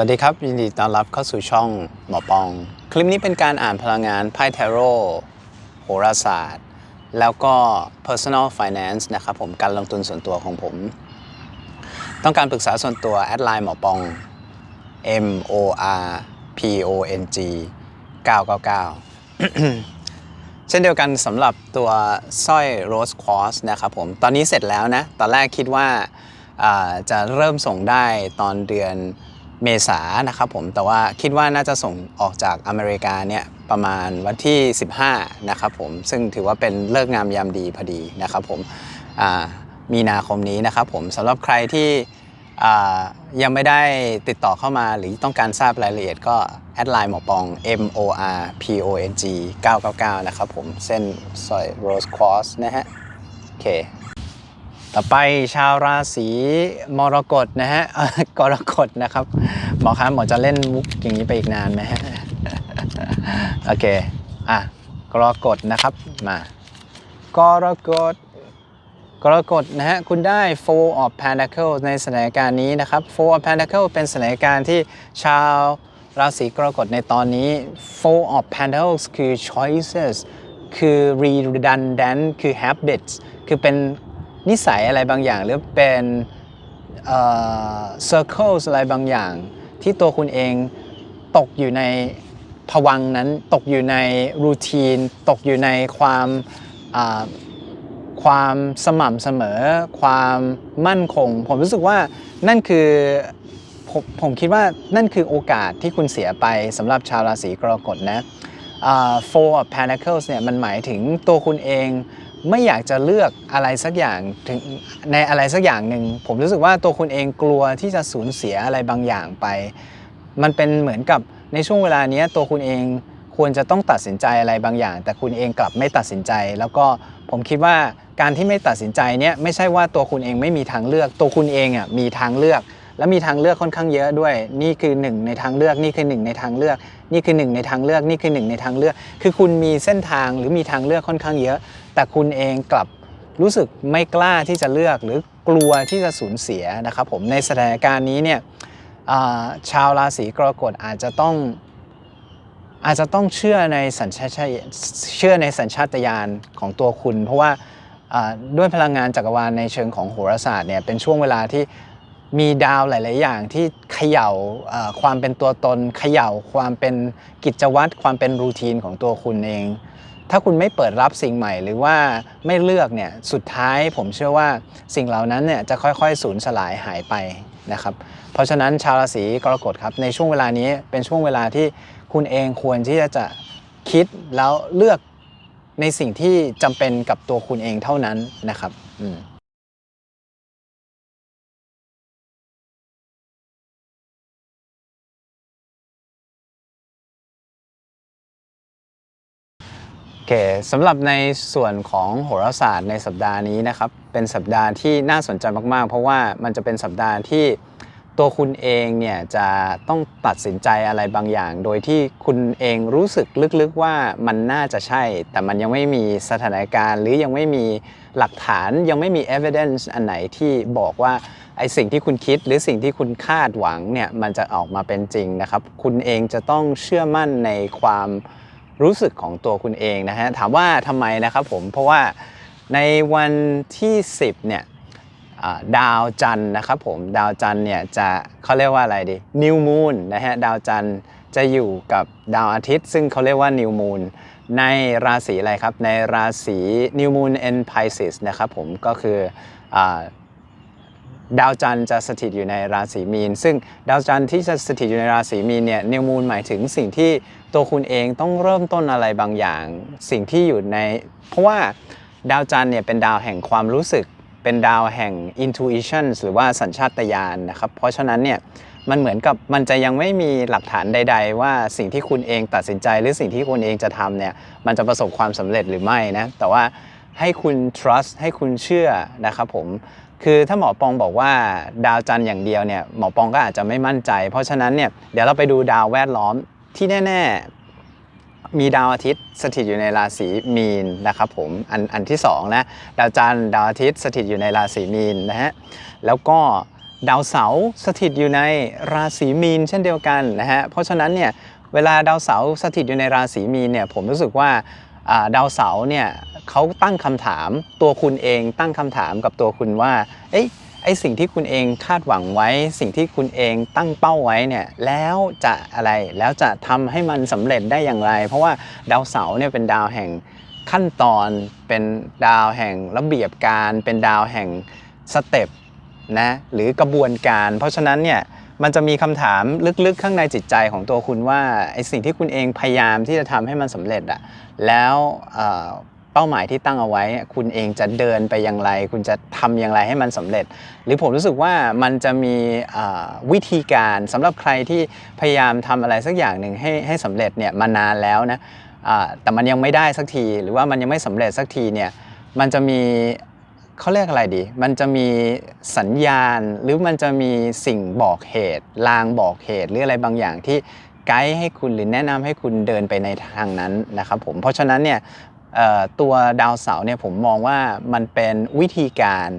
วัสดีครับ ยินดีต้อนรับเข้าสู่ช่องหมอปอง คลิปนี้เป็นการอ่านพลังงานไพ่เทโร่โหราศาสตร์ แล้วก็ personal finance นะครับผมการลงทุนส่วนตัวของผม ต้องการปรึกษาส่วนตัว แอดไลน์หมอปอง M O R P O N G 999 เช่นเดียวกันสำหรับตัวสร้อย Rose Quartz นะครับผม ตอนนี้เสร็จแล้วนะ ตอนแรกคิดว่าอ่าจะเริ่มส่งได้ตอนเดือน เมษานะครับผมแต่ว่าคิดว่าน่าจะส่งออกจากอเมริกาเนี่ยประมาณวันที่ 15 นะครับผม ซึ่งถือว่าเป็นเลิกงามยามดีพอดีนะครับผมมีนาคมนี้นะครับผมสำหรับใครที่ยังไม่ได้ติดต่อเข้ามาหรือต้องการทราบรายละเอียดก็แอดไลน์หมอปอง M O R P O N G 999 นะครับผม เส้นสร้อย Rose Quartz นะฮะ โอเค ต่อไปชาวราศีมรกตนะฮะกรกฎนะครับหมอครับหมอจะเล่นมุกอย่างนี้ไปอีกนานไหมฮะโอเคอะกรกฎนะครับมากรกฎกรกฎนะฮะคุณได้ Four of Pentacles ในสถานการณ์นี้นะครับ Four of Pentacles เป็นสถานการณ์ที่ชาวราศีกรกฎในตอนนี้ Four of Pentacles คือ choices คือ redundant คือ habits คือเป็น นิสัยอะไรบางอย่าง หรือเป็นเอ่อ circles อะไรบางอย่าง ที่ตัวคุณเองตกอยู่ในภวังนั้นตกอยู่ในรูทีน ตกอยู่ในความความสม่ำเสมอ ความมั่นคง ผมรู้สึกว่านั่นคือผมผมคิดว่านั่นคือโอกาสที่คุณเสียไปสำหรับชาวราศีกรกฎนะ Four of Pentacles เนี่ยมันหมายถึงตัวคุณเอง ไม่อยากจะเลือกอะไรสักอย่างถึงในอะไรสักอย่างหนึ่งผมรู้สึกว่าตัวคุณเองกลัวที่จะสูญเสียอะไรบางอย่างไป มันเป็นเหมือนกับในช่วงเวลานี้ตัวคุณเองควรจะต้องตัดสินใจอะไรบางอย่าง แต่คุณเองกลับไม่ตัดสินใจ แล้วก็ผมคิดว่าการที่ไม่ตัดสินใจเนี่ยไม่ใช่ว่าตัวคุณเองไม่มีทางเลือก ตัวคุณเองอะมีทางเลือก และมีทางเลือกค่อนข้างเยอะด้วย นี่คือหนึ่งในทางเลือกนี่คือหนึ่งในทางเลือก นี่คือหนึ่งในทางเลือกนี่คือหนึ่งในทางเลือก คือคุณมีเส้นทางหรือมีทางเลือกค่อนข้างเยอะ แต่คุณเองกลับรู้สึกไม่กล้าที่จะเลือกหรือกลัวที่จะสูญเสียนะครับผมในสถานการณ์นี้เนี่ยาชาวราศีกรกฎอาจจะต้องอาจจะต้องเชื่อในสัญชาติเชื่อในสัญชาตญาณของตัวคุณ เพราะว่าาด้วยพลังงานจักรวาลในเชิงของโหราศาสตร์เนี่ยเป็นช่วงเวลาที่มีดาวหลาย ๆ อย่างที่เขย่าอ่าความเป็นตัวตนเขย่าความเป็นกิจวัตรความเป็นรูทีนของตัวคุณเอง ถ้าคุณไม่เปิดรับสิ่งใหม่ หรือว่าไม่เลือกเนี่ยสุดท้ายผมเชื่อว่าสิ่งเหล่านั้นเนี่ยจะค่อยๆสูญสลายหายไปนะครับเพราะฉะนั้นชาวราศีกรกฎครับในช่วงเวลานี้เป็นช่วงเวลาที่คุณเองควรที่จะจะคิดแล้วเลือกในสิ่งที่จำเป็นกับตัวคุณเองเท่านั้นนะครับอืม คสำหรับในส่วนของโหราศาสตร์ในสัปดาห์นี้นะครับ เป็นสัปดาห์ที่น่าสนใจมากๆ เพราะว่ามันจะเป็นสัปดาห์ที่ตัวคุณเองเนี่ยจะต้องตัดสินใจอะไรบางอย่าง โดยที่คุณเองรู้สึกลึกๆว่ามันน่าจะใช่ แต่มันยังไม่มีสถานการณ์หรือยังไม่มีหลักฐานยังไม่มี evidence อันไหนที่บอกว่าไอสิ่งที่คุณคิดหรือสิ่งที่คุณคาดหวังเนี่ยมันจะออกมาเป็นจริงนะครับ คุณเองจะต้องเชื่อมั่นในความ รู้สึกของตัวคุณเองนะฮะถามว่าทำไมนะครับผมเพราะว่าในวันที่ 10เนี่ยดาวจันนะครับผมดาวจันเนี่ยจะเขาเรียกว่าอะไรดี New Moon นะฮะดาวจันจะอยู่กับดาวอาทิตย์ ซึ่งเขาเรียกว่า New Moon ในราศีอะไรครับ ในราศี New Moon in Pisces นะครับผมก็คืออ ดาวจันทร์จะสถิตอยู่ในราศีมีน ซึ่งดาวจันทร์ที่จะสถิตอยู่ในราศีมีนเนี่ยนิวมูนหมายถึงสิ่งที่ตัวคุณเองต้องเริ่มต้นอะไรบางอย่าง สิ่งที่อยู่ใน เพราะว่าดาวจันทร์เนี่ยเป็นดาวแห่งความรู้สึก เป็นดาวแห่ง intuition หรือว่าสัญชาตญาณนะครับ เพราะฉะนั้นเนี่ยมันเหมือนกับมันจะยังไม่มีหลักฐานใด ๆ ว่าสิ่งที่คุณเองตัดสินใจหรือสิ่งที่คุณเองจะทำเนี่ยมันจะประสบความสำเร็จหรือไม่นะแต่ว่าให้คุณ trust ให้คุณเชื่อนะครับผม คือถ้าหมอปองบอกว่าดาวจันทร์อย่างเดียวเนี่ยหมอปองก็อาจจะไม่มั่นใจ เพราะฉะนั้นเนี่ยเดี๋ยวเราไปดูดาวแวดล้อมที่แน่ ๆ มีดาวอาทิตย์สถิตอยู่ในราศีมีนนะครับผมอันอันที่สองนะดาวจันทร์ดาวอาทิตย์สถิตอยู่ในราศีมีนนะฮะแล้วก็ดาวเสาร์สถิตอยู่ในราศีมีนเช่นเดียวกันนะฮะเพราะฉะนั้นเนี่ยเวลาดาวเสาร์สถิตอยู่ในราศีมีนเนี่ยผมรู้สึกว่าอ่าดาวเสาร์เนี่ย เขาตั้งคำถาม ตัวคุณเองตั้งคำถามกับตัวคุณว่า เอ้ยไอสิ่งที่คุณเองคาดหวังไว้ สิ่งที่คุณเองตั้งเป้าไว้เนี่ยแล้วจะอะไรแล้วจะทำให้มันสำเร็จได้อย่างไร เพราะว่าดาวเสาร์เนี่ยเป็นดาวแห่งขั้นตอนเป็นดาวแห่งระเบียบการ เป็นดาวแห่งสเต็ปนะหรือกระบวนการ เพราะฉะนั้นเนี่ยมันจะมีคำถามลึกๆ ข้างในจิตใจของตัวคุณว่าไอสิ่งที่คุณเองพยายามที่จะทำให้มันสำเร็จอะแล้ว เป้าหมายที่ตั้งเอาไว้ คุณเองจะเดินไปอย่างไร คุณจะทำอย่างไรให้มันสำเร็จ หรือผมรู้สึกว่ามันจะมีวิธีการสำหรับใครที่พยายามทำอะไรสักอย่างหนึ่งให้ให้สำเร็จเนี่ยมานานแล้วนะแต่มันยังไม่ได้สักที หรือว่ามันยังไม่สำเร็จสักทีเนี่ยมันจะมีเขาเรียกอะไรดี มันจะมีสัญญาณ หรือมันจะมีสิ่งบอกเหตุ ลางบอกเหตุ หรืออะไรบางอย่างที่ไกด์ให้คุณหรือแนะนำให้คุณเดินไปในทางนั้นนะครับผม เพราะฉะนั้นเนี่ย ตัวดาวเสาร์เนี่ยผมมองว่ามันเป็นวิธีการ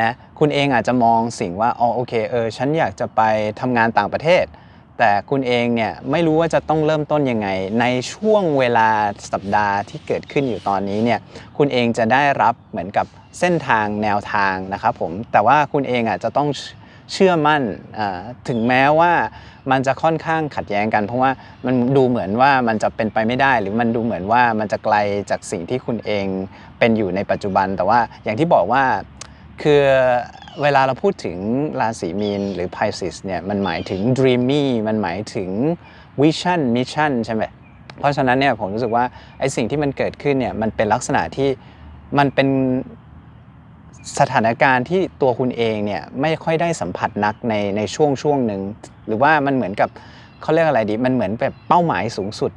นะคุณเองอาจจะมองสิ่งว่าอ๋อโอเคเออฉันอยากจะไปทำงานต่างประเทศ แต่คุณเองเนี่ยไม่รู้ว่าจะต้องเริ่มต้นยังไง ในช่วงเวลาสัปดาห์ที่เกิดขึ้นอยู่ตอนนี้เนี่ยคุณเองจะได้รับเหมือนกับเส้นทางแนวทางนะครับผมแต่ว่าคุณเองอะจะต้อง เชื่อมั่นถึงแม้ว่ามันจะค่อนข้างขัดแย้งกัน เพราะว่ามันดูเหมือนว่ามันจะเป็นไปไม่ได้ หรือมันดูเหมือนว่ามันจะไกลจากสิ่งที่คุณเองเป็นอยู่ในปัจจุบัน แต่ว่าอย่างที่บอกว่าคือเวลาเราพูดถึงราศีมีนหรือ Pisces เนี่ยมันหมายถึง dreamy มันหมายถึง vision mission ใช่ไหมเพราะฉะนั้นเนี่ยผมรู้สึกว่าไอ้สิ่งที่มันเกิดขึ้นเนี่ยมันเป็นลักษณะที่มันเป็น สถานการณ์ที่ตัวคุณเองเนี่ยไม่ค่อยได้สัมผัสนักในในช่วงช่วงหนึ่งหรือว่ามันเหมือนกับเขาเรียกอะไรดี มันเหมือนแบบเป้าหมายสูงสุด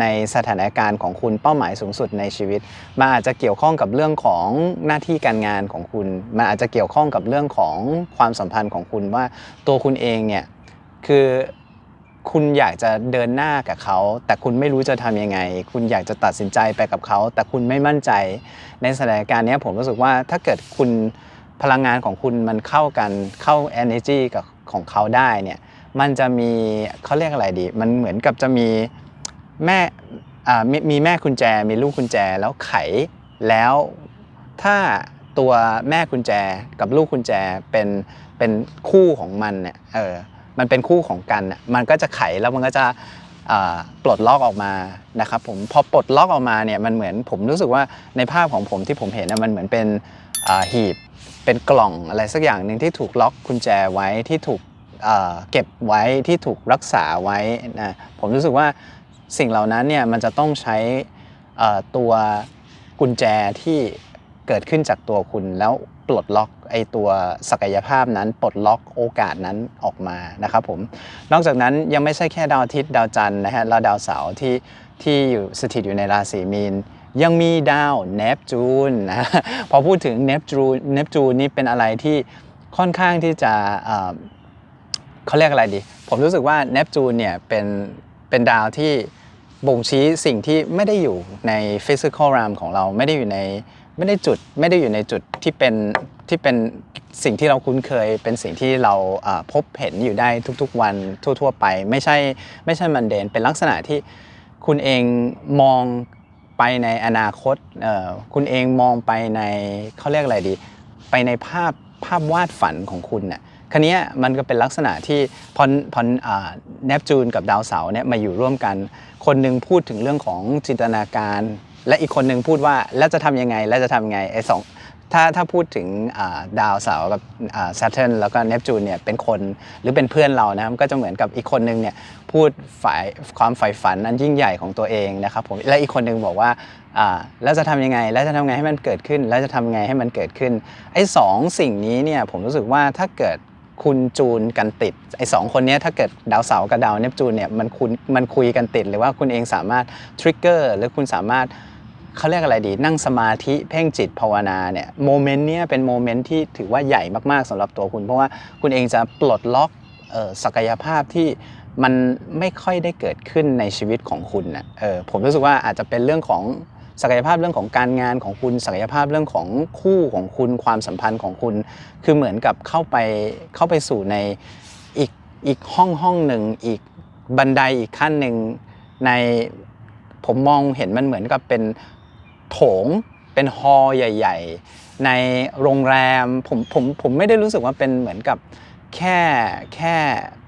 ในสถานการณ์ของคุณเป้าหมายสูงสุดในชีวิต มันอาจจะเกี่ยวข้องกับเรื่องของหน้าที่การงานของคุณ มันอาจจะเกี่ยวข้องกับเรื่องของความสัมพันธ์ของคุณว่าตัวคุณเองเนี่ยคือ คุณอยากจะเดินหน้ากับเขา แต่คุณไม่รู้จะทำยังไง คุณอยากจะตัดสินใจไปกับเขา แต่คุณไม่มั่นใจ ในสถานการณ์นี้ผมรู้สึกว่าถ้าเกิดคุณพลังงานของคุณมันเข้ากันเข้า energy กับของเขาได้เนี่ยมันจะมีเขาเรียกอะไรดี มันเหมือนกับจะมีแม่มีมีแม่กุญแจ มีลูกกุญแจแล้วไขแล้วถ้าตัวแม่กุญแจกับลูกกุญแจเป็นเป็นคู่ของมันเนี่ยเออ มันเป็นคู่ของกันมันก็จะไขแล้วมันก็จะปลดล็อกออกมานะครับผมพอปลดล็อกออกมาเนี่ยมันเหมือนผมรู้สึกว่าในภาพของผมที่ผมเห็นนะมันเหมือนเป็นหีบ เป็นกล่องอะไรสักอย่างหนึ่งที่ถูกล็อกกุญแจไว้ที่ถูกเเก็บไว้ที่ถูกรักษาไว้นะผมรู้สึกว่าสิ่งเหล่านั้นเนี่ยมันจะต้องใช้ตัวกุญแจที่เกิดขึ้นจากตัวคุณแล้ว ปลดล็อกไอตัวศักยภาพนั้น ปลดล็อกโอกาสนั้นออกมานะครับผมนอกจากนั้นยังไม่ใช่แค่ดาวอาทิตย์ดาวจันทร์นะฮะแล้วดาวเสาร์ที่ที่อยู่สถิตอยู่ในราศีมีนยังมีดาวเนปจูนนะพอพูดถึงเนปจูนเนปจูนนี่เป็นอะไรที่ค่อนข้างที่จะเขาเรียกอะไรดี ผมรู้สึกว่าเนปจูนเนี่ยเป็นเป็นดาวที่บ่งชี้สิ่งที่ไม่ได้อยู่ใน physical realm ของเราไม่ได้อยู่ใน ไม่ได้จุดไม่ได้อยู่ในจุดที่เป็นที่เป็นสิ่งที่เราคุ้นเคย เป็นสิ่งที่เราพบเห็นอยู่ได้ทุกๆวันทั่ว ๆ ไป ไม่ใช่ไม่ใช่มันเดน เป็นลักษณะที่คุณเองมองไปในอนาคตคุณเองมองไปในเขาเรียกอะไรดี ไปในภาพภาพวาดฝันของคุณน่ะคันนี้มันก็เป็นลักษณะที่พอพอเนปจูนกับดาวเสาร์เนี่ยมาอยู่ร่วมกัน คนหนึ่งพูดถึงเรื่องของจินตนาการ และอีกคนหนึ่งพูดว่าแล้วจะทำยังไงแล้วจะทำยังไงไอ้สองถ้าถ้าพูดถึงดาวเสาร์กับซัตเทิร์นแล้วก็เนปจูนเนี่ยเป็นคนหรือเป็นเพื่อนเรานะมันก็จะเหมือนกับอีกคนหนึ่งเนี่ยพูดฝ่ายความฝ่ายฝันอันยิ่งใหญ่ของตัวเองนะครับผมและอีกคนหนึ่งบอกว่าแล้วจะทำยังไง แล้วจะทำไงให้มันเกิดขึ้น แล้วจะทำไงให้มันเกิดขึ้นไอ้สองสิ่งนี้เนี่ยผมรู้สึกว่าถ้าเกิดคุณจูนกันติดไอ้สองคนนี้ถ้าเกิดดาวเสาร์กับดาวเนปจูนเนี่ยมันคุณมันคุยกันติดหรือว่าคุณเองสามารถทริกเกอร์หรือคุณสามารถ เขาเรียกอะไรดีนั่งสมาธิเพ่งจิตภาวนาเนี่ยโมเมนต์เนี้ยเป็นโมเมนต์ที่ถือว่าใหญ่มากๆสำหรับตัวคุณ เพราะว่าคุณเองจะปลดล็อกศักยภาพที่มันไม่ค่อยได้เกิดขึ้นในชีวิตของคุณนะเออผมรู้สึกว่าอาจจะเป็นเรื่องของศักยภาพเรื่องของการงานของคุณศักยภาพเรื่องของคู่ของคุณความสัมพันธ์ของคุณ คือเหมือนกับเข้าไปเข้าไปสู่ในอีกอีกห้องห้องหนึ่งอีกบันไดอีกขั้นหนึ่งในผมมองเห็นมันเหมือนกับเป็น โถงเป็นฮอลล์ใหญ่ ๆ ในโรงแรมผมผมผมไม่ได้รู้สึกว่าเป็นเหมือนกับแค่แค่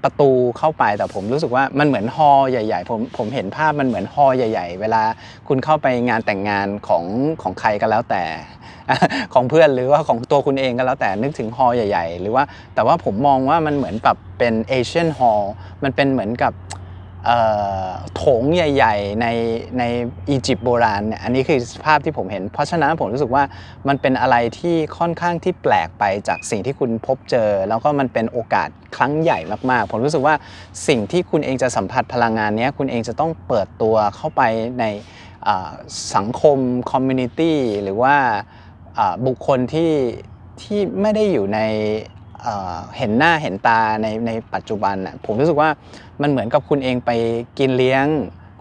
ประตูเข้าไปแต่ผมรู้สึกว่ามันเหมือนฮอล์ใหญ่ ๆ ผมผมเห็นภาพมันเหมือนฮอล์ใหญ่ ๆ เวลาคุณเข้าไปงานแต่งงานของของใครก็แล้วแต่ ของเพื่อนหรือว่าของตัวคุณเองก็แล้วแต่นึกถึงฮอล์ใหญ่ ๆ หรือว่าแต่ว่าผมมองว่ามันเหมือนแบบเป็นเอเชียนฮอล์มันเป็นเหมือนกับ โถงใหญ่ ๆ ในในอียิปต์โบราณเนี่ยอันนี้คือภาพที่ผมเห็น เพราะฉะนั้นผมรู้สึกว่ามันเป็นอะไรที่ค่อนข้างที่แปลกไปจากสิ่งที่คุณพบเจอ แล้วก็มันเป็นโอกาสครั้งใหญ่มากๆ ผมรู้สึกว่าสิ่งที่คุณเองจะสัมผัสพลังงานนี้คุณเองจะต้องเปิดตัวเข้าไปในสังคมคอมมูนิตี้หรือว่าบุคคลที่ที่ไม่ได้อยู่ใน เห็นหน้าเห็นตาในในปัจจุบันน่ะผมรู้สึกว่ามันเหมือนกับคุณเองไปกินเลี้ยง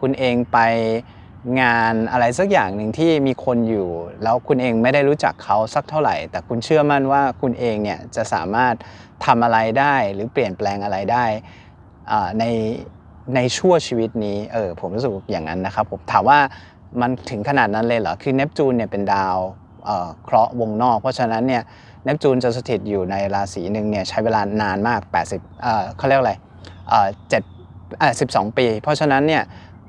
คุณเองไปงานอะไรสักอย่างหนึ่งที่มีคนอยู่ แล้วคุณเองไม่ได้รู้จักเขาสักเท่าไหร่ แต่คุณเชื่อมั่นว่าคุณเองเนี่ยจะสามารถทำอะไรได้หรือเปลี่ยนแปลงอะไรได้ในในชั่วชีวิตนี้เออผมรู้สึกอย่างนั้นนะครับผมถามว่ามันถึงขนาดนั้นเลยเหรอ คือเนปจูนเนี่ยเป็นดาวเคราะห์วงนอก เพราะฉะนั้นเนี่ย เนปจูนจะสถิตอยู่ในราศีหนึ่งเนี่ยใช้เวลานานมาก 80เอ่อเขาเรียกอะไรเอ่อเจ็ดเอ่อ12ปี เพราะฉะนั้นเนี่ย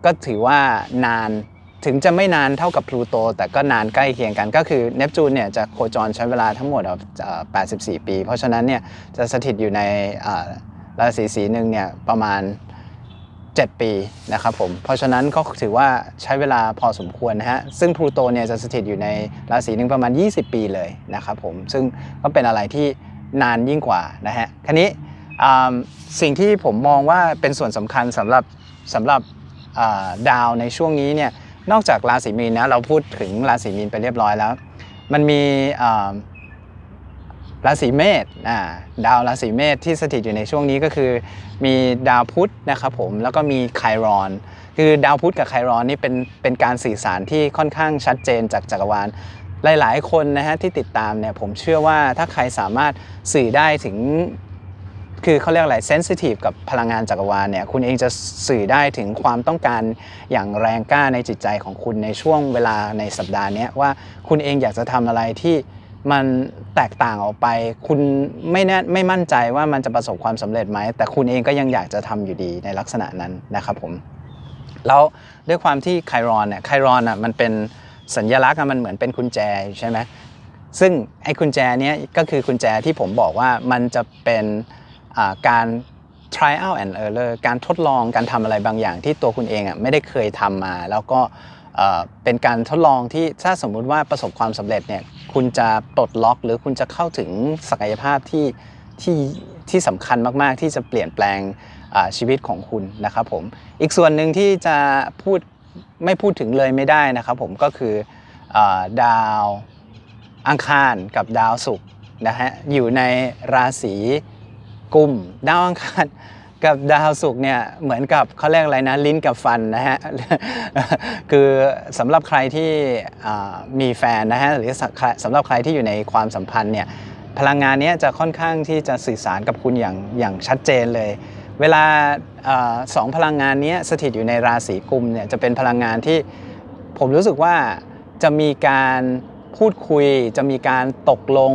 ก็ถือว่านานถึงจะไม่นานเท่ากับพลูโต แต่ก็นานใกล้เคียงกันก็คือเนปจูนเนี่ยจะโคจรใช้เวลาทั้งหมดเอ่อ84 ปี เพราะฉะนั้นเนี่ยจะสถิตอยู่ในราศีสีหนึ่งเนี่ยประมาณ 7 ปีนะครับผม เพราะฉะนั้นก็ถือว่าใช้เวลาพอสมควรนะฮะ ซึ่งพลูโตเนี่ยจะสถิตอยู่ในราศีหนึ่งประมาณ 20 ปีเลยนะครับผม ซึ่งก็เป็นอะไรที่นานยิ่งกว่านะฮะคราวนี้สิ่งที่ผมมองว่าเป็นส่วนสำคัญสำหรับสำหรับดาวในช่วงนี้เนี่ย นอกจากราศีมีนนะ เราพูดถึงราศีมีนไปเรียบร้อยแล้ว มันมี ราศีเมษอ่าดาวราศีเมษที่สถิตอยู่ในช่วงนี้ก็คือ มีดาวพุธนะครับผมแล้วก็มีไครอน คือดาวพุธกับไครอนนี่เป็นเป็นการสื่อสารที่ค่อนข้างชัดเจนจากจักรวาลหลาย ๆ คนนะฮะที่ติดตามเนี่ยผมเชื่อว่าถ้าใครสามารถสื่อได้ถึง คือเขาเรียกอะไรเซนซิทีฟกับพลังงานจักรวาลเนี่ยคุณเองจะสื่อได้ถึงความต้องการอย่างแรงกล้าในจิตใจของคุณในช่วงเวลาในสัปดาห์นี้ว่าคุณเองอยากจะทำอะไรที่ มันแตกต่างออกไป คุณไม่แน่ไม่มั่นใจว่ามันจะประสบความสำเร็จไหม แต่คุณเองก็ยังอยากจะทำอยู่ดีในลักษณะนั้นนะครับผมแล้วด้วยความที่ไครอนเนี่ยไครอนอะมันเป็นสัญลักษณ์มันเหมือนเป็นกุญแจใช่ไหมซึ่งไอ้กุญแจเนี้ยก็คือกุญแจที่ผมบอกว่ามันจะเป็นการ trial and error การทดลองการทำอะไรบางอย่างที่ตัวคุณเองอะไม่ได้เคยทำมา แล้วก็เอ่อเป็นการทดลองที่ถ้าสมมุติว่าประสบความสำเร็จเนี่ย คุณจะปลดล็อก หรือคุณจะเข้าถึงศักยภาพที่ที่ที่สำคัญมาก ๆ ที่จะเปลี่ยนแปลงชีวิตของคุณนะครับผมอีกส่วนหนึ่งที่จะพูดไม่พูดถึงเลยไม่ได้นะครับผมก็คืออดาวอังคารกับดาวศุกร์นะฮะอยู่ในราศีกุมดาวอังคาร กับดาวศุกร์เนี่ยเหมือนกับเขาเรียกอะไรนะลิ้นกับฟันนะฮะคือสำหรับใครที่มีแฟนนะฮะหรือสำหรับใครที่อยู่ในความสัมพันธ์เนี่ยพลังงานนี้จะค่อนข้างที่จะสื่อสารกับคุณอย่างอย่างชัดเจนเลย เวลาอสองพลังงานนี้สถิตอยู่ในราศีกุมเนี่ยจะเป็นพลังงานที่ผมรู้สึกว่าจะมีการพูดคุย จะมีการตกลง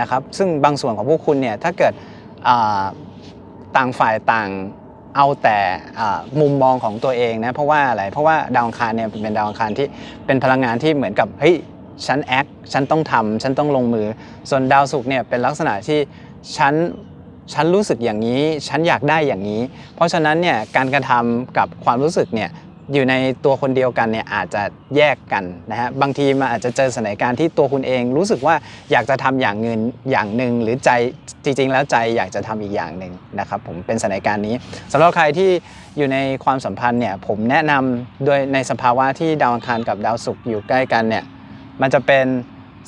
นะครับ ซึ่งบางส่วนของพวกคุณเนี่ยถ้าเกิด ต่างฝ่ายต่างเอาแต่มุมมองของตัวเองนะเพราะว่าอะไรเพราะว่าดาวอังคารเนี่ยเป็นดาวอังคารที่เป็นพลังงานที่เหมือนกับเฮ้ยฉันแอคฉันต้องทำฉันต้องลงมือ ส่วนดาวศุกร์เนี่ยเป็นลักษณะที่ฉันฉันรู้สึกอย่างนี้ ฉันอยากได้อย่างนี้ เพราะฉะนั้นเนี่ยการกระทำกับความรู้สึกเนี่ย อยู่ในตัวคนเดียวกันเนี่ยอาจจะแยกกันนะฮะบางทีมันอาจจะเจอสถานการณ์ที่ตัวคุณเอง รู้สึกว่าอยากจะทำอย่างเงินอย่างหนึ่งหรือใจจริง ๆ แล้วใจอยากจะทำอีกอย่างหนึ่งนะครับผมเป็นสถานการณ์นี้สำหรับใครที่อยู่ในความสัมพันธ์เนี่ยผมแนะนำโดยในสภาวะที่ดาวอังคารกับดาวศุกร์อยู่ใกล้กันเนี่ยมันจะเป็น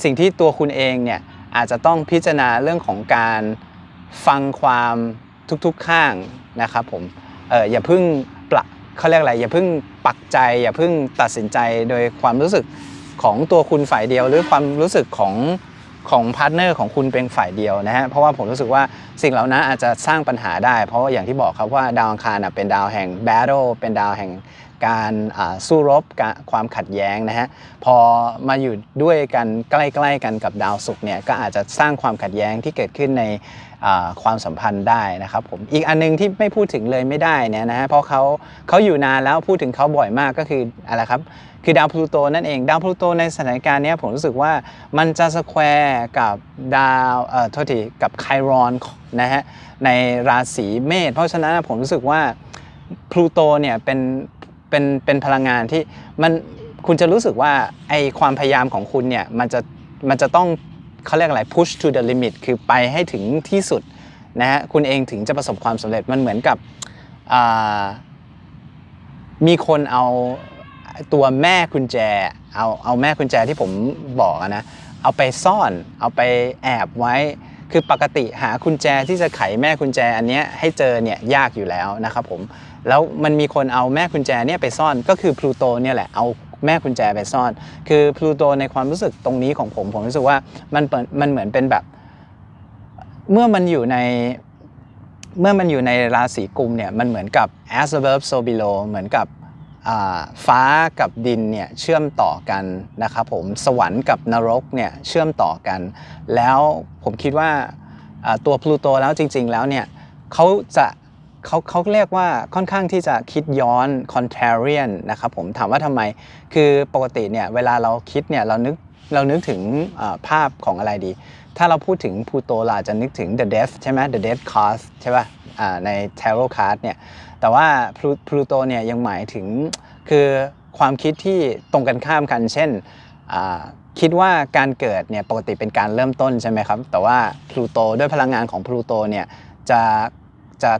สิ่งที่ตัวคุณเองเนี่ยอาจจะต้องพิจารณาเรื่องของการฟังความทุกๆข้างนะครับผมเอออย่าเพิ่งประ เขาเรียกอะไร อย่าเพิ่งปักใจ อย่าเพิ่งตัดสินใจโดยความรู้สึกของตัวคุณฝ่ายเดียว หรือความรู้สึกของของพาร์ทเนอร์ของคุณเป็นฝ่ายเดียวนะฮะเพราะว่าผมรู้สึกว่าสิ่งเหล่านั้นอาจจะสร้างปัญหาได้ เพราะว่าอย่างที่บอกครับว่าดาวอังคารเป็นดาวแห่ง battle เป็นดาวแห่งการสู้รบความขัดแย้งนะฮะพอมาอยู่ด้วยกันใกล้ ๆ กันกับดาวศุกร์เนี่ยก็อาจจะสร้างความขัดแย้งที่เกิดขึ้นใน ความสัมพันธ์ได้นะครับผมอีกอันนึงที่ไม่พูดถึงเลยไม่ได้เนี่ยนะฮะเพราะเขาเขาอยู่นานแล้วพูดถึงเขาบ่อยมากก็คืออะไรครับคือดาวพลูโตนั่นเองดาวพลูโตในสถานการณ์นี้ผมรู้สึกว่ามันจะสแควร์กับดาวเอ่อโทษทีกับไครอนนะฮะในราศีเมษเพราะฉะนั้นผมรู้สึกว่าพลูโตเนี่ยเป็นเป็นเป็นพลังงานที่มันคุณจะรู้สึกว่าไอความพยายามของคุณเนี่ยมันจะมันจะต้อง เขาเรียกอะไร push to the limit คือไปให้ถึงที่สุดนะฮะคุณเองถึงจะประสบความสำเร็จมันเหมือนกับมีคนเอาตัวแม่กุญแจเอาเอาแม่กุญแจที่ผมบอกนะเอาไปซ่อนเอาไปแอบไว้คือปกติหากุญแจที่จะไขแม่กุญแจอันเนี้ยให้เจอเนี่ยยากอยู่แล้วนะครับผมแล้วมันมีคนเอาแม่กุญแจเนี่ยไปซ่อนก็คือพลูโตเนี่ยแหละเอา แม่กุญแจไปซ่อน คือพลูโตในความรู้สึกตรงนี้ของผม ผมรู้สึกว่ามันเปิดมันเหมือนเป็นแบบ เมื่อมันอยู่ในเมื่อมันอยู่ในราศีกุมเนี่ยมันเหมือนกับ as above so below เหมือนกับฟ้ากับดินเนี่ยเชื่อมต่อกันนะครับผมสวรรค์กับนรกเนี่ยเชื่อมต่อกัน แล้วผมคิดว่าตัวพลูโตแล้วจริง ๆ แล้วเนี่ยเขาจะ เขาเขาเรียกว่าค่อนข้างที่จะคิดย้อน contrarian นะครับผมถามว่าทำไม คือปกติเนี่ยเวลาเราคิดเนี่ยเรานึกเรานึกถึงภาพของอะไรดี ถ้าเราพูดถึงพลูโตเราจะนึกถึง the death ใช่ไหม the death card ใช่ป่ะอ่าใน tarot card เนี่ยแต่ว่าพลูโตเนี่ยยังหมายถึงคือความคิดที่ตรงกันข้ามกัน เช่นคิดว่าการเกิดเนี่ยปกติเป็นการเริ่มต้นใช่ไหมครับ แต่ว่าพลูโตด้วยพลังงานของพลูโตเนี่ยจะ จะ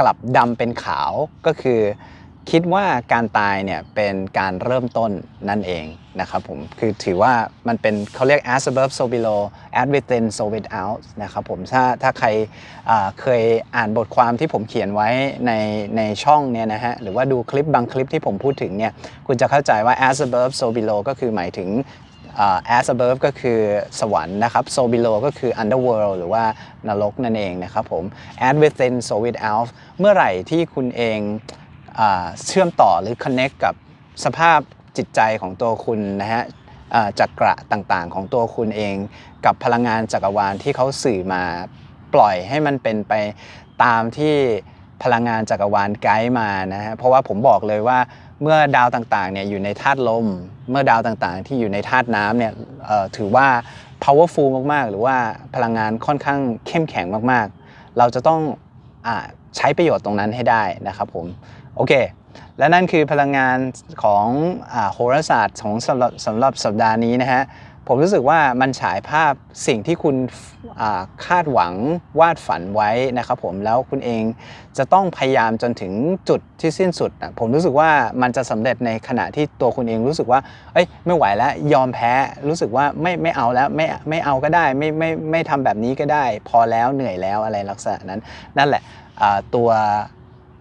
กลับดำเป็นขาวก็คือคิดว่าการตายเนี่ยเป็นการเริ่มต้นนั่นเองนะครับผมคือถือว่ามันเป็นเขาเรียก as above so below as within so without นะครับผมถ้าถ้าใครเคยอ่านบทความที่ผมเขียนไว้ในในช่องเนี่ยนะฮะหรือว่าดูคลิปบางคลิปที่ผมพูดถึงเนี่ยคุณจะเข้าใจว่า as above so below ก็คือหมายถึง as above ก็คือสวรรค์นะครับ so below ก็คือ underworld หรือว่านรกนั่นเองนะครับผม as within so without เมื่อไหร่ที่คุณเองเชื่อมต่อหรือ connect กับสภาพจิตใจของตัวคุณนะฮะจักระต่างๆ ของตัวคุณเอง กับพลังงานจักรวาลที่เขาสื่อมาปล่อยให้มันเป็นไปตามที่พลังงานจักรวาลไกด์มานะฮะเพราะว่าผมบอกเลยว่า เมื่อดาวต่างๆเนี่ยอยู่ในธาตุลม เมื่อดาวต่างๆ ที่อยู่ในธาตุน้ำเนี่ยถือว่า powerful มากๆ หรือว่าพลังงานค่อนข้างเข้มแข็งมากๆ เราจะต้องอใช้ประโยชน์ตรงนั้นให้ได้นะครับผมโอเค และนั่นคือพลังงานของอโหราศาสตร์ของสำหรับสำหรับสัปดาห์นี้นะฮะ ผมรู้สึกว่ามันฉายภาพสิ่งที่คุณคาดหวังวาดฝันไว้นะครับผมแล้วคุณเองจะต้องพยายามจนถึงจุดที่สิ้นสุดนะผมรู้สึกว่ามันจะสำเร็จในขณะที่ตัวคุณเองรู้สึกว่าเอ้ยไม่ไหวแล้วยอมแพ้รู้สึกว่าไม่ไม่เอาแล้วไม่ไม่เอาก็ได้ไม่ไม่ไม่ทำแบบนี้ก็ได้ พอแล้วเหนื่อยแล้วอะไรลักษณะนั้น นั่นแหละตัว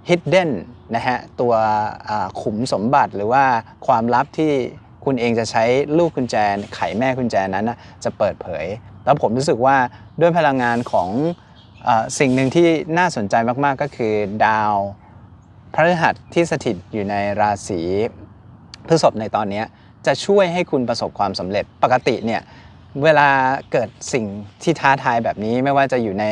hidden นะฮะตัวขุมสมบัติหรือว่าความลับที่ คุณเองจะใช้ลูกกุญแจไขแม่กุญแจนั้นนะจะเปิดเผย แล้วผมรู้สึกว่าด้วยพลังงานของอสิ่งหนึ่งที่น่าสนใจมากๆก็คือดาวพฤหัสที่สถิตอยู่ในราศีพฤษภในตอนนี้จะช่วยให้คุณประสบความสำเร็จปกติเนี่ยเวลาเกิดสิ่งที่ท้าทายแบบนี้ไม่ว่าจะอยู่ใน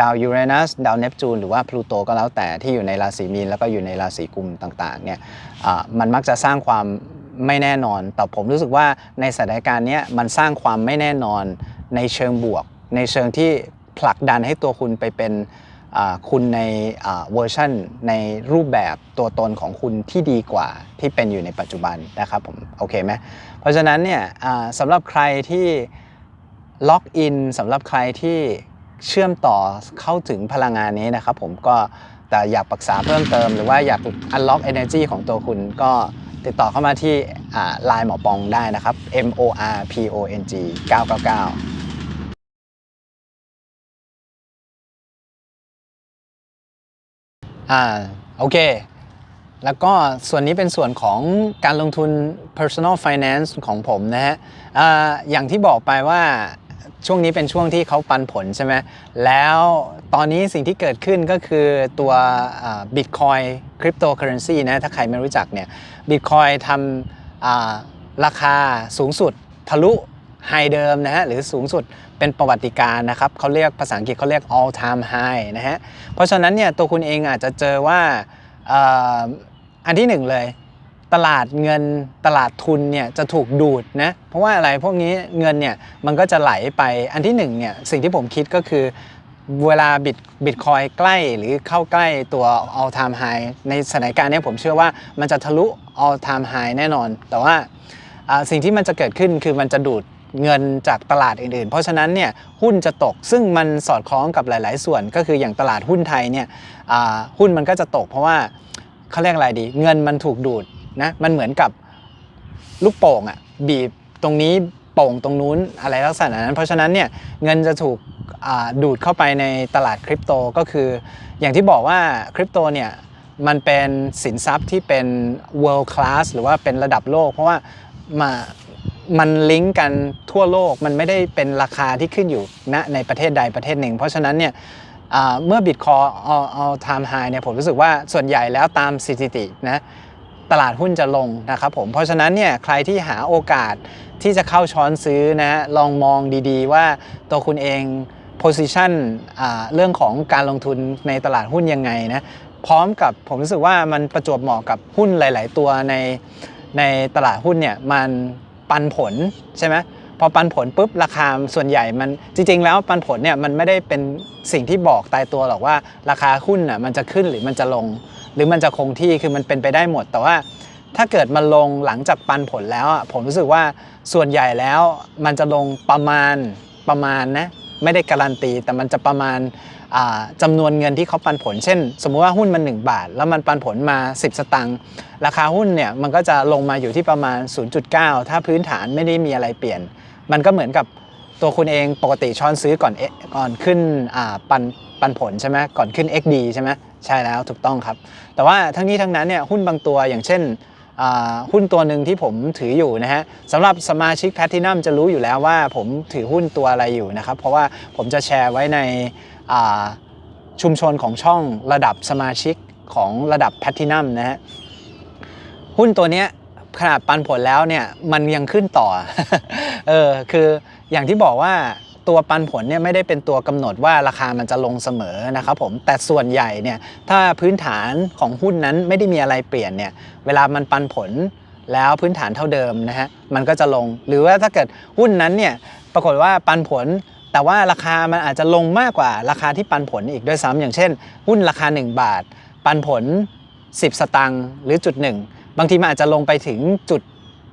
ดาวยูเรนัสดาวเนปจูนหรือว่าพลูโตก็แล้วแต่ที่อยู่ในราศีมีนแล้วก็อยู่ในราศีกุมต่างๆเนี่ยมันมักจะสร้างความ ไม่แน่นอน แต่ผมรู้สึกว่าในสถานการณ์นี้มันสร้างความไม่แน่นอนในเชิงบวก ในเชิงที่ผลักดันให้ตัวคุณไปเป็นคุณในเวอร์ชันในรูปแบบตัวตนของคุณที่ดีกว่าที่เป็นอยู่ในปัจจุบันนะครับผมโอเคไหมเพราะฉะนั้นเนี่ยสำหรับใครที่ล็อกอินสำหรับใครที่เชื่อมต่อเข้าถึงพลังงานนี้นะครับผมก็แต่อยากปรึกษาเพิ่มเติมหรือว่าอยาก unlock energy ของตัวคุณก็ ติดต่อเข้ามาที่ไลน์หมอปองได้นะครับ M O R P O N G 999อ่าโอเค แล้วก็ส่วนนี้เป็นส่วนของการลงทุน personal finance ของผมนะฮะอ่าอย่างที่บอกไปว่า ช่วงนี้เป็นช่วงที่เขาปันผลใช่ไหมแล้วตอนนี้สิ่งที่เกิดขึ้นก็คือตัวบิตคอยคริปโตเคอเรนซีนะถ้าใครไม่รู้จักเนี่ยบิตคอยทำราคาสูงสุดทะลุไฮเดิมนะฮะหรือสูงสุดเป็นประวัติการนะครับเขาเรียกภาษาอังกฤษเขาเรียก all time high นะฮะเพราะฉะนั้นเนี่ยตัวคุณเองอาจจะเจอว่าอันที่หนึ่งเลย ตลาดเงินตลาดทุนเนี่ยจะถูกดูดนะเพราะว่าอะไรพวกนี้เงินเนี่ยมันก็จะไหลไปอันที่หนึ่งเนี่ยสิ่งที่ผมคิดก็คือเวลาบิตบิตคอยใกล้หรือเข้าใกล้ตัว all time high ในสถานการณ์นี้ผมเชื่อว่ามันจะทะลุ all time high แน่นอน แต่ว่าสิ่งที่มันจะเกิดขึ้นคือมันจะดูดเงินจากตลาดอื่นๆ เพราะฉะนั้นเนี่ยหุ้นจะตกซึ่งมันสอดคล้องกับหลาย ๆ ส่วน ก็คืออย่างตลาดหุ้นไทยเนี่ยหุ้นมันก็จะตกเพราะว่าเขาเรียกอะไรดี เงินมันถูกดูด นะมันเหมือนกับลูกโป่งอะบีบตรงนี้โป่งตรงนู้นอะไรลักษณะนั้น เพราะฉะนั้นเนี่ยเงินจะถูกดูดเข้าไปในตลาดคริปโตก็คือ อย่างที่บอกว่าคริปโตเนี่ยมันเป็นสินทรัพย์ที่เป็น world class หรือว่าเป็นระดับโลก เพราะว่ามามันลิงก์กันทั่วโลกมันไม่ได้เป็นราคาที่ขึ้นอยู่ณในประเทศใดประเทศหนึ่ง เพราะฉะนั้นเนี่ยเมื่อบิตคอยเอาเอาไทม์ไฮเนี่ยผมรู้สึกว่าส่วนใหญ่แล้วตามสถิตินะ ตลาดหุ้นจะลงนะครับผมเพราะฉะนั้นเนี่ยใครที่หาโอกาสที่จะเข้าช้อนซื้อนะลองมองดีๆ ว่าตัวคุณเอง position อเรื่องของการลงทุนในตลาดหุ้นยังไงนะพร้อมกับผมรู้สึกว่ามันประจวบเหมาะกับหุ้นหลาย ๆ ตัวในในตลาดหุ้นเนี่ยมันปันผลใช่ไหม พอปันผลปุ๊บราคาส่วนใหญ่มันจริง ๆ แล้วปันผลเนี่ยมันไม่ได้เป็นสิ่งที่บอกตายตัวหรอกว่าราคาหุ้นอะมันจะขึ้นหรือมันจะลง หรือมันจะคงที่คือมันเป็นไปได้หมด แต่ว่าถ้าเกิดมันลงหลังจากปันผลแล้วอะผมรู้สึกว่าส่วนใหญ่แล้วมันจะลงประมาณประมาณนะไม่ได้การันตี แต่มันจะประมาณจำานวนเงินที่เขาปันผล เช่น สมมุติว่าหุ้นมัน 1 บาท แล้วมันปันผลมา 10 สตังค์ราคาหุ้นเนี่ยมันก็จะลงมาอยู่ที่ประมาณ 0.9 ถ้าพื้นฐานไม่ได้มีอะไรเปลี่ยน มันก็เหมือนกับตัวคุณเองปกติช้อนซื้อก่อนเอก่อนขึ้นอ่าปันปันผลใช่ไหมก่อนขึ้น XD ใช่ไหมใช่แล้วถูกต้องครับ แต่ว่าทั้งนี้ทั้งนั้นเนี่ยหุ้นบางตัวอย่างเช่นหุ้นตัวหนึ่งที่ผมถืออยู่นะฮะสำหรับสมาชิกแพ t ตินัมจะรู้อยู่แล้วว่าผมถือหุ้นตัวอะไรอยู่นะครับ เพราะว่าผมจะแชร์ไว้ในชุมชนของช่องระดับสมาชิกของระดับแพ t ตินัมนะฮะหุ้นตัวเนี้ย ขนาดปันผลแล้วเนี่ยมันยังขึ้นต่อ เออคืออย่างที่บอกว่าตัวปันผลเนี่ยไม่ได้เป็นตัวกำหนดว่าราคามันจะลงเสมอนะครับผมแต่ส่วนใหญ่เนี่ยถ้าพื้นฐานของหุ้นนั้นไม่ได้มีอะไรเปลี่ยนเนี่ยเวลามันปันผลแล้วพื้นฐานเท่าเดิมนะฮะมันก็จะลง หรือว่าถ้าเกิดหุ้นนั้นเนี่ยปรากฏว่าปันผล แต่ว่าราคามันอาจจะลงมากกว่าราคาที่ปันผลอีกด้วยซ้ำอย่างเช่น หุ้นราคา 1 บาท ปันผล 10 สตังค์หรือจุดหนึ่ง บางทีมันอาจจะลงไปถึงจุด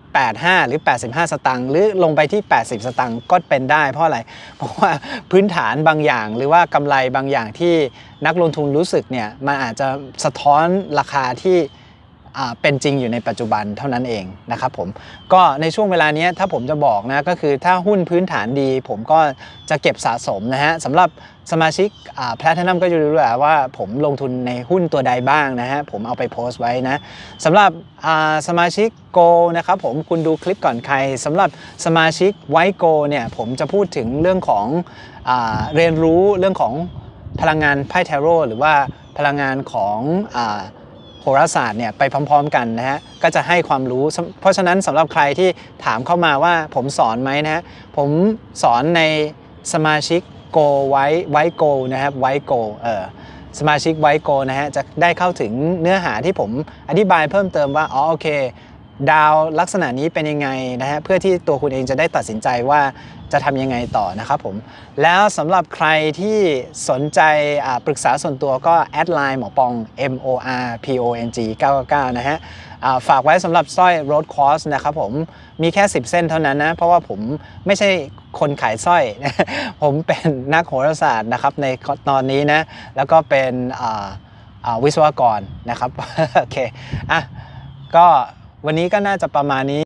85 หรือ 85 สตางค์หรือลงไปที่ 80 สตางค์ก็เป็นได้ เพราะอะไร เพราะว่าพื้นฐานบางอย่างหรือว่ากำไรบางอย่างที่นักลงทุนรู้สึกเนี่ยมันอาจจะสะท้อนราคาที่ เป็นจริงอยู่ในปัจจุบันเท่านั้นเองนะครับผมก็ในช่วงเวลานี้ถ้าผมจะบอกนะก็คือถ้าหุ้นพื้นฐานดี ผมก็จะเก็บสะสมนะฮะสำหรับสมาชิกแพลทนัมก็จะรู้แล้วว่าผมลงทุนในหุ้นตัวใดบ้างนะฮะผมเอาไปโพสต์ไว้นะสำหรับสมาชิกโกนะครับผมคุณดูคลิปก่อนใครสำหรับสมาชิกไวโกเนี่ยผมจะพูดถึงเรื่องของอเรียนรู้เรื่องของพลังงานไพ่เทโรหรือว่าพลังงานของอ โหราศาสตร์เนี่ยไปพร้อม ๆ กันนะฮะก็จะให้ความรู้ เพราะฉะนั้นสำหรับใครที่ถามเข้ามาว่าผมสอนไหมนะฮะผมสอนในสมาชิกโกไว้ไว้โกนะครับไว้โกเออสมาชิกไวโกนะฮะจะได้เข้าถึงเนื้อหาที่ผมอธิบายเพิ่มเติมว่าอ๋อโอเค ดาวลักษณะนี้เป็นยังไงนะฮะเพื่อที่ตัวคุณเองจะได้ตัดสินใจว่า จะทำยังไงต่อนะครับผม แล้วสำหรับใครที่สนใจปรึกษาส่วนตัวก็แอดไลน์หมอปอง M O R P O N G 999 นะฮะฝากไว้สำหรับสร้อย Road Cross นะครับผมมีแค่ 10 เส้นเท่านั้นนะ เพราะว่าผมไม่ใช่คนขายสร้อย ผมเป็นนักโหราศาสตร์นะครับในตอนนี้นะ แล้วก็เป็นวิศวกรนะครับ โอเคอะก็วันนี้ก็น่าจะประมาณนี้